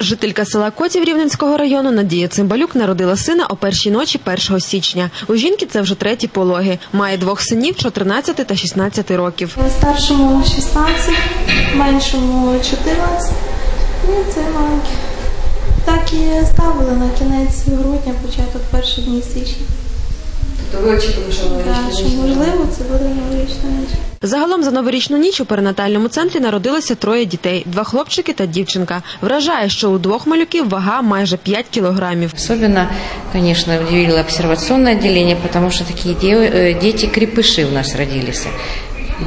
Жителька села Котів Рівненського району Надія Цимбалюк народила сина о першій ночі 1 січня. У жінки це вже треті пологи. Має двох синів 14 та 16 років. Старшому 16, меншому 14, ну це маленьке. Так і ставили на кінець грудня, початок перших днів січня. Тобто ви очікували, що Так, що можливо це буде новорічна ніч. Загалом за новорічну ніч у перинатальному центрі народилося троє дітей: два хлопчики та дівчинка. Вражає, що у двох малюків вага майже 5 кілограмів. Особенно, конечно, удивило обсервационное отделение, потому что такие де- э, дети-крепыши у нас родились,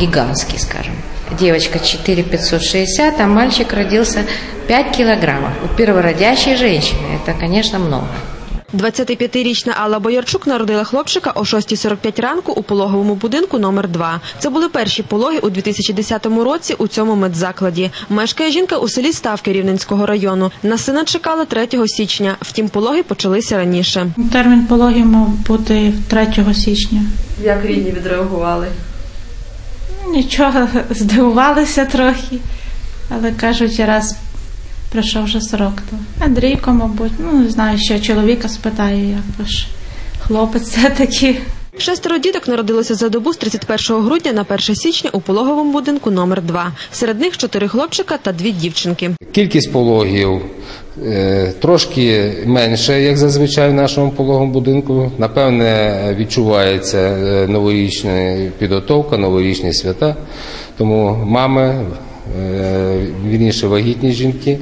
гигантские, скажем. Девочка 4 560, а мальчик родился 5 килограммов. У первородящей женщины это, конечно, много. 25-річна Алла Боярчук народила хлопчика о 6.45 ранку у пологовому будинку номер 2 Це були перші пологи у 2010 році у цьому медзакладі. Мешкає жінка у селі Ставки Рівненського району. На сина чекала 3 січня. Втім, пологи почалися раніше. Термін пологів мав бути 3 січня. Як рідні відреагували? Нічого, здивувалися трохи, але кажуть, раз пройшов вже срок, то Андрійко, мабуть, ну не знаю, що чоловіка спитаю, як то ж хлопець все-таки. Шестеро діток народилося за добу з 31 грудня на 1 січня у пологовому будинку номер 2 Серед них чотири хлопчика та дві дівчинки. Кількість пологів е, трошки менше, як зазвичай в нашому пологовому будинку. Напевне, відчувається е, новорічна підготовка, новорічні свята. Тому мами, вірніше вагітні жінки,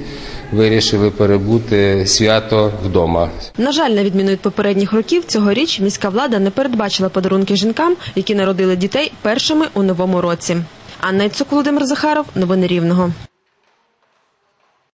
вирішили перебути свято вдома. На жаль, на відміну від попередніх років, цьогоріч міська влада не передбачила подарунки жінкам, які народили дітей першими у новому році. Анна Цук, Володимир Захаров, новини Рівного.